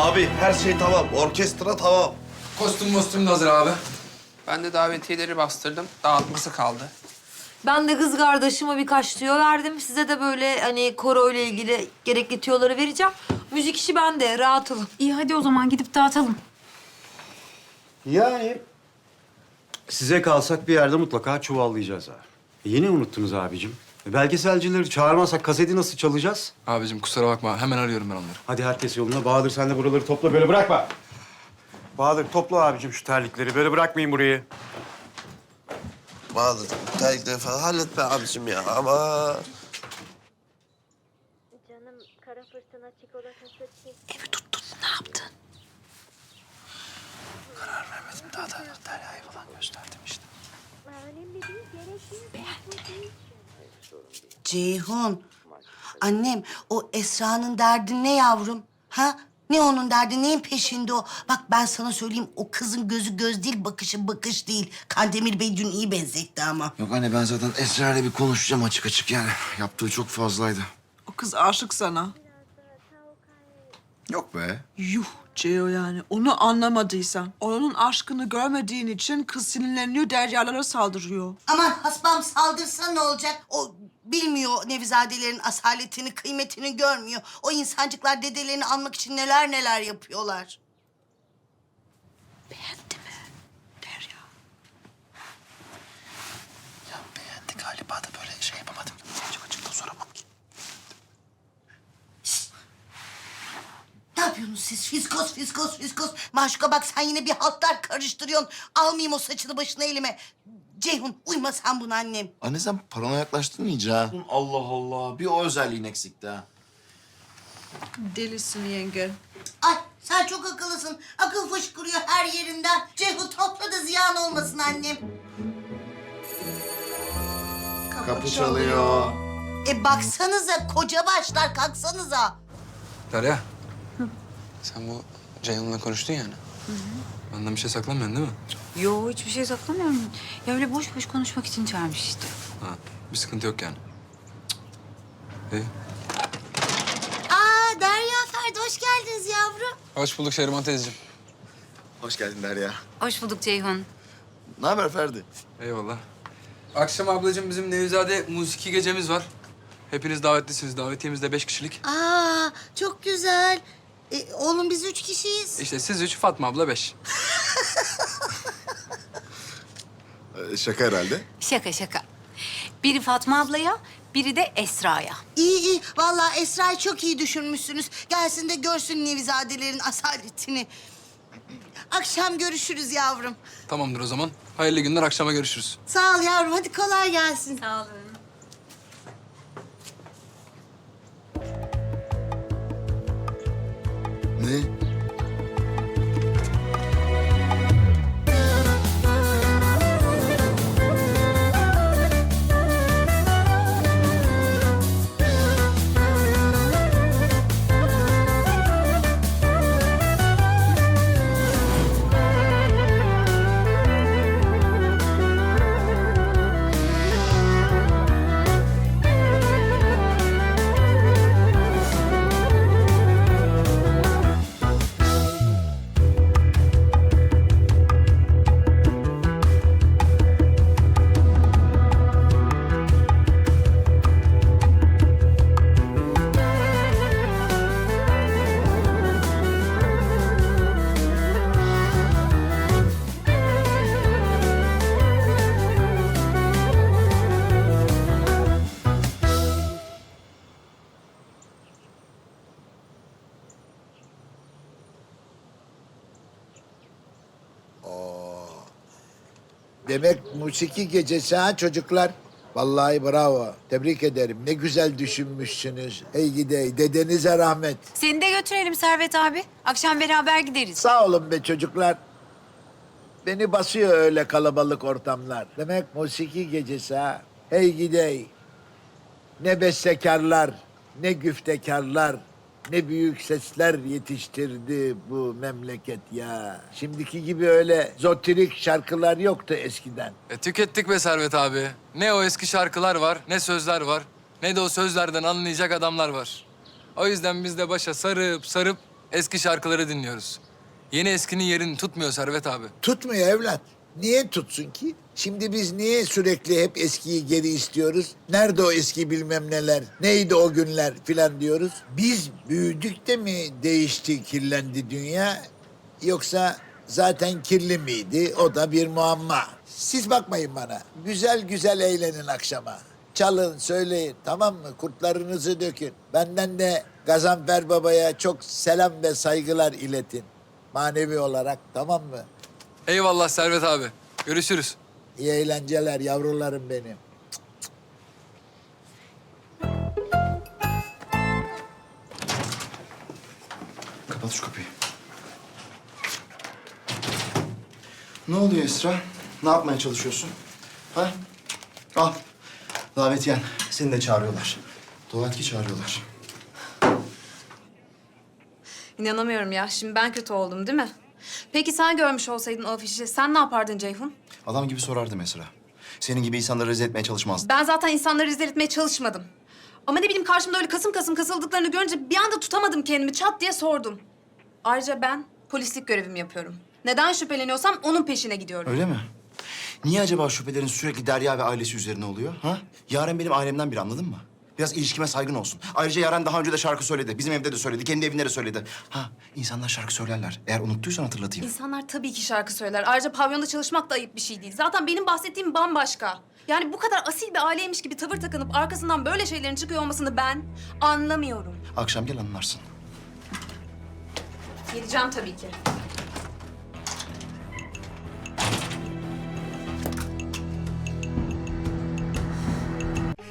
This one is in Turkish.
Abi her şey tamam. Orkestra tamam. Kostüm mostüm de hazır abi. Ben de davetiyeleri bastırdım. Dağıtması kaldı. Ben de kız kardeşime birkaç tüyo verdim. Size de böyle hani koro ile ilgili gerekli tüyoları vereceğim. Müzik işi bende, rahat olun. İyi hadi o zaman gidip dağıtalım. Yani size kalsak bir yerde mutlaka çuvallayacağız ha. E, yine unuttunuz abicim. E, belgeselcileri çağırmazsak kaseti nasıl çalacağız? Abicim kusura bakma hemen arıyorum ben onları. Hadi herkes yoluna. Bahadır sen de buraları topla böyle bırakma. Bahadır topla abicim şu terlikleri. Böyle bırakmayın burayı. Bahadır, terlikleri falan hallet be abicim ya ama... Canım kara fırtına çikolatası. Evi tuttun mu? Ne yaptın? Daha da Derya'yı falan gösterdim işte. Önemli değil gerekli. Ceyhun. Annem o Esra'nın derdi ne yavrum? Ha? Ne onun derdi? Neyin peşinde o? Bak ben sana söyleyeyim o kızın gözü göz değil, bakışı bakış değil. Kandemir Bey dün iyi benzetti ama. Yok anne ben zaten Esra ile bir konuşacağım açık açık yani. Yaptığı çok fazlaydı. O kız aşık sana. Yok be. Yuh Ceo yani. Onu anlamadıysan. Onun aşkını görmediğin için kız sinirleniyor, deryalara saldırıyor. Aman hasbam saldırsa ne olacak? O bilmiyor Nevizadelerin asaletini, kıymetini görmüyor. O insancıklar dedelerini almak için neler neler yapıyorlar. Beğendi mi? Derya. Ya beğendi galiba da böyle şey yapamadım. Çok açık da soramam ki. Ne yapıyorsunuz siz? Fiskos, fiskos, fiskos. Maşuka bak sen yine bir haltlar karıştırıyorsun. Almayayım o saçını başına elime. Ceyhun uyma sen buna annem. Anne sen parana yaklaştın iyice ha. Allah Allah. Bir o özelliğin eksikti ha. Delisin yenge. Ay sen çok akıllısın. Akıl fışkırıyor her yerinden. Ceyhun topla da ziyan olmasın annem. Kapı çalıyor. E baksanıza koca başlar kalksanıza. Derya. Sen bu Ceyhun'la konuştun yani. Benden bir şey saklamıyorsun değil mi? Yo hiçbir şey saklamıyorum. Ya öyle boş boş konuşmak için çağırmış işte. Ha, bir sıkıntı yok yani. İyi. Aa Derya Ferdi hoş geldiniz yavrum. Hoş bulduk Şeriman teyzeciğim. Hoş geldin Derya. Hoş bulduk Ceyhun. Ne haber Ferdi? Eyvallah. Akşam ablacığım bizim Nevizade musiki gecemiz var. Hepiniz davetlisiniz. Davetiyemiz de beş kişilik. Aa çok güzel. E, oğlum biz üç kişiyiz. İşte siz üç, Fatma abla beş. Ee, şaka herhalde. Şaka şaka. Biri Fatma ablaya, biri de Esra'ya. İyi iyi. Vallahi Esra'yı çok iyi düşünmüşsünüz. Gelsin de görsün Nevizadelerin asaletini. Akşam görüşürüz yavrum. Tamamdır o zaman. Hayırlı günler. Akşama görüşürüz. Sağ ol yavrum. Hadi kolay gelsin. Sağ olun. Ne? Demek musiki gecesi ha çocuklar? Vallahi bravo. Tebrik ederim. Ne güzel düşünmüşsünüz. Hey gidey. Dedenize rahmet. Seni de götürelim Servet abi. Akşam beraber gideriz. Sağ olun be çocuklar. Beni basıyor öyle kalabalık ortamlar. Demek musiki gecesi ha. Hey gidey. Ne bestekarlar, ne güftekarlar, ne büyük sesler yetiştirdi bu memleket ya. Şimdiki gibi öyle zotirik şarkılar yoktu eskiden. E, tükettik be Servet abi. Ne o eski şarkılar var, ne sözler var. Ne de o sözlerden anlayacak adamlar var. O yüzden biz de başa sarıp sarıp eski şarkıları dinliyoruz. Yeni eskinin yerini tutmuyor Servet abi. Tutmuyor evlat. Niye tutsun ki? Şimdi biz niye sürekli hep eskiyi geri istiyoruz? Nerede o eski bilmem neler? Neydi o günler filan diyoruz. Biz büyüdük de mi değişti, kirlendi dünya? Yoksa zaten kirli miydi? O da bir muamma. Siz bakmayın bana. Güzel güzel eğlenin akşama. Çalın, söyleyin tamam mı? Kurtlarınızı dökün. Benden de Gazanfer Baba'ya çok selam ve saygılar iletin. Manevi olarak tamam mı? Eyvallah Servet abi. Görüşürüz. İyi eğlenceler yavrularım benim. Kapat şu kapıyı. Ne oluyor Esra? Ne yapmaya çalışıyorsun? Ha? Al. Davetiyen. Seni de çağırıyorlar. Dua ki çağırıyorlar. İnanamıyorum ya. Şimdi ben kötü oldum değil mi? Peki sen görmüş olsaydın o afişi sen ne yapardın Ceyhun? Adam gibi sorardım Esra. Senin gibi insanları rezil etmeye çalışmazdım. Ben zaten insanları rezil etmeye çalışmadım. Ama ne bileyim karşımda öyle kasım kasım kasıldıklarını görünce bir anda tutamadım kendimi. Çat diye sordum. Ayrıca ben polislik görevimi yapıyorum. Neden şüpheleniyorsam onun peşine gidiyorum. Öyle mi? Niye acaba şüphelerin sürekli Derya ve ailesi üzerine oluyor? Ha? Yaren benim ailemden biri anladın mı? Biraz ilişkime saygın olsun. Ayrıca Yaren daha önce de şarkı söyledi. Bizim evde de söyledi. Kendi evinde de söyledi. Ha, insanlar şarkı söylerler. Eğer unuttuysan hatırlatayım. İnsanlar tabii ki şarkı söyler. Ayrıca pavyonda çalışmak da ayıp bir şey değil. Zaten benim bahsettiğim bambaşka. Yani bu kadar asil bir aileymiş gibi tavır takınıp arkasından böyle şeylerin çıkıyor olmasını ben anlamıyorum. Akşam gel anlarsın. Geleceğim tabii ki.